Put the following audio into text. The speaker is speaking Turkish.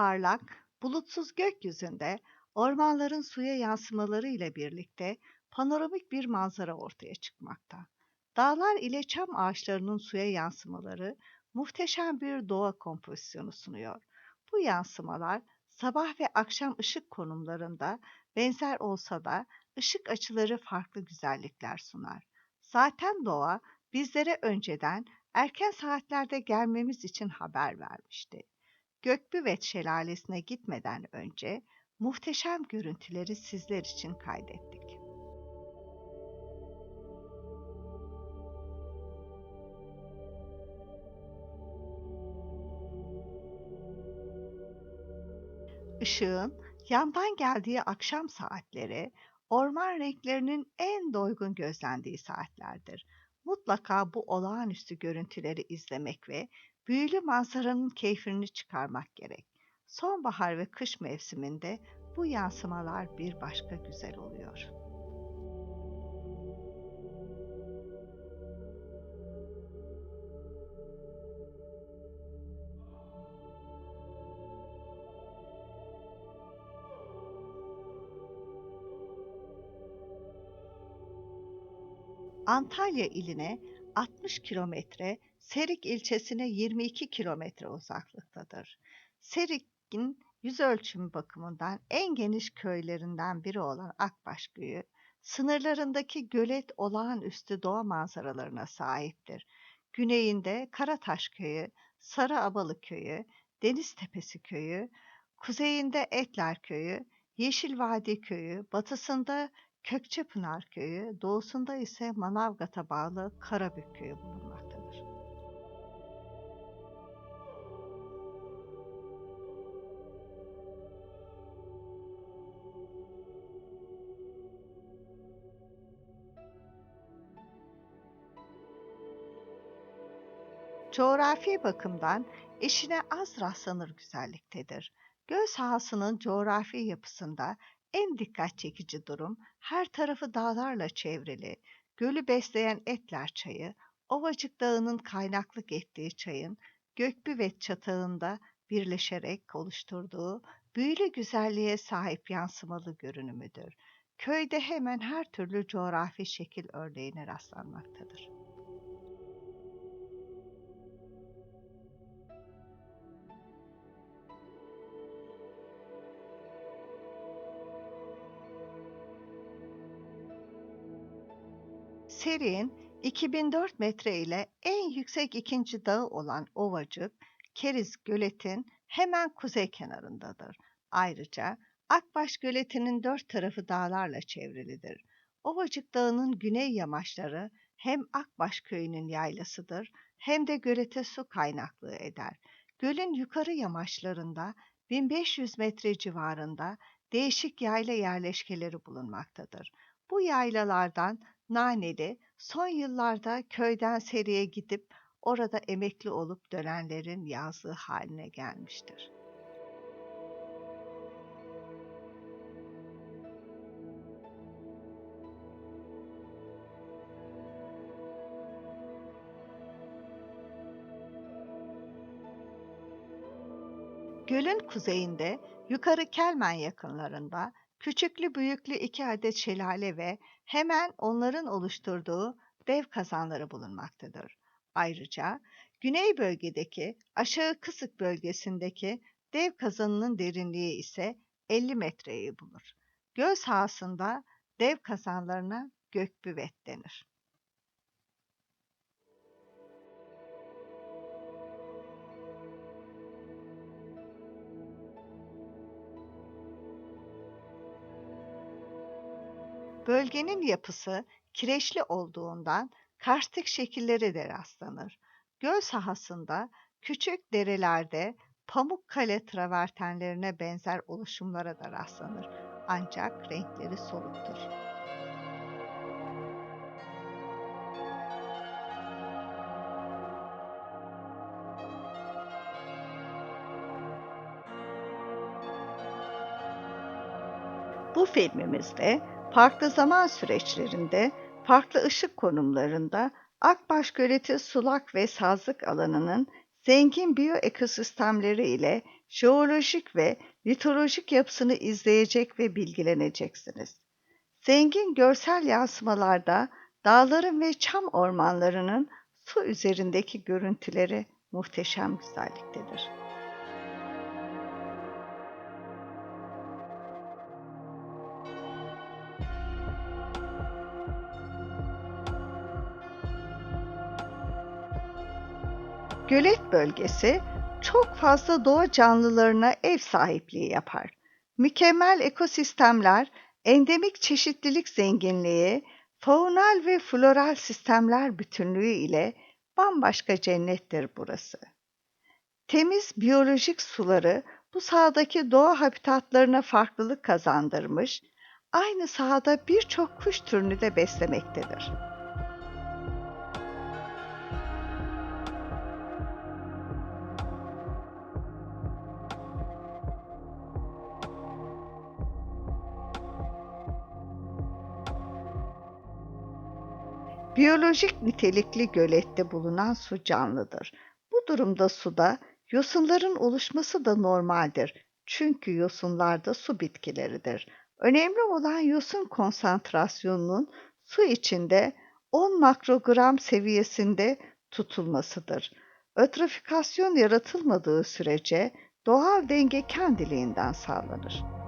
Parlak, bulutsuz gökyüzünde ormanların suya yansımaları ile birlikte panoramik bir manzara ortaya çıkmakta. Dağlar ile çam ağaçlarının suya yansımaları muhteşem bir doğa kompozisyonu sunuyor. Bu yansımalar sabah ve akşam ışık konumlarında benzer olsa da ışık açıları farklı güzellikler sunar. Zaten doğa bizlere önceden erken saatlerde gelmemiz için haber vermişti. Gökbüvet Şelalesi'ne gitmeden önce muhteşem görüntüleri sizler için kaydettik. Işığın yandan geldiği akşam saatleri orman renklerinin en doygun gözlendiği saatlerdir. Mutlaka bu olağanüstü görüntüleri izlemek ve büyülü manzaranın keyfini çıkarmak gerek. Sonbahar ve kış mevsiminde bu yansımalar bir başka güzel oluyor. Antalya iline 60 kilometre, Serik ilçesine 22 kilometre uzaklıktadır. Serik'in yüz ölçümü bakımından en geniş köylerinden biri olan Akbaş Köyü, sınırlarındaki gölet olağanüstü doğa manzaralarına sahiptir. Güneyinde Karataş Köyü, Sarıabalı Köyü, Deniz Tepesi Köyü, kuzeyinde Etler Köyü, Yeşil Vadi Köyü, batısında Kökçepınar Köyü, doğusunda ise Manavgat'a bağlı Karabük Köyü bulunmaktadır. Coğrafi bakımdan eşine az rastlanır güzelliktedir. Göl sahasının coğrafi yapısında en dikkat çekici durum her tarafı dağlarla çevrili, gölü besleyen Etler Çayı, Ovacık Dağı'nın kaynaklık ettiği çayın Gökbüvet çatağında birleşerek oluşturduğu büyülü güzelliğe sahip yansımalı görünümüdür. Köyde hemen her türlü coğrafi şekil örneğine rastlanmaktadır. Serik'in 2004 metre ile en yüksek ikinci dağı olan Ovacık, Keriz Gölet'in hemen kuzey kenarındadır. Ayrıca Akbaş Göleti'nin dört tarafı dağlarla çevrilidir. Ovacık Dağı'nın güney yamaçları hem Akbaş Köyü'nün yaylasıdır hem de gölete su kaynaklığı eder. Gölün yukarı yamaçlarında 1500 metre civarında değişik yayla yerleşkeleri bulunmaktadır. Bu yaylalardan Naneli, son yıllarda köyden Seri'ye gidip orada emekli olup dönenlerin yazlığı haline gelmiştir. Gölün kuzeyinde, yukarı Kelmen yakınlarında küçüklü büyüklü iki adet şelale ve hemen onların oluşturduğu dev kazanları bulunmaktadır. Ayrıca güney bölgedeki aşağı kısık bölgesindeki dev kazanının derinliği ise 50 metreyi bulur. Göl sahasında dev kazanlarına gökbüvet denir. Bölgenin yapısı kireçli olduğundan karstik şekilleri de rastlanır. Göl sahasında küçük derelerde Pamukkale travertenlerine benzer oluşumlara da rastlanır. Ancak renkleri soluktur. Bu filmimizde farklı zaman süreçlerinde, farklı ışık konumlarında Akbaş Göleti sulak ve sazlık alanının zengin biyoekosistemleri ile jeolojik ve litolojik yapısını izleyecek ve bilgileneceksiniz. Zengin görsel yansımalarda dağların ve çam ormanlarının su üzerindeki görüntüleri muhteşem güzelliktedir. Gölet bölgesi çok fazla doğa canlılarına ev sahipliği yapar. Mükemmel ekosistemler, endemik çeşitlilik zenginliği, faunal ve floral sistemler bütünlüğü ile bambaşka cennettir burası. Temiz biyolojik suları bu sahadaki doğa habitatlarına farklılık kazandırmış, aynı sahada birçok kuş türünü de beslemektedir. Biyolojik nitelikli gölette bulunan su canlıdır. Bu durumda suda yosunların oluşması da normaldir. Çünkü yosunlar da su bitkileridir. Önemli olan yosun konsantrasyonunun su içinde 10 makrogram seviyesinde tutulmasıdır. Ötrofikasyon yaratılmadığı sürece doğal denge kendiliğinden sağlanır.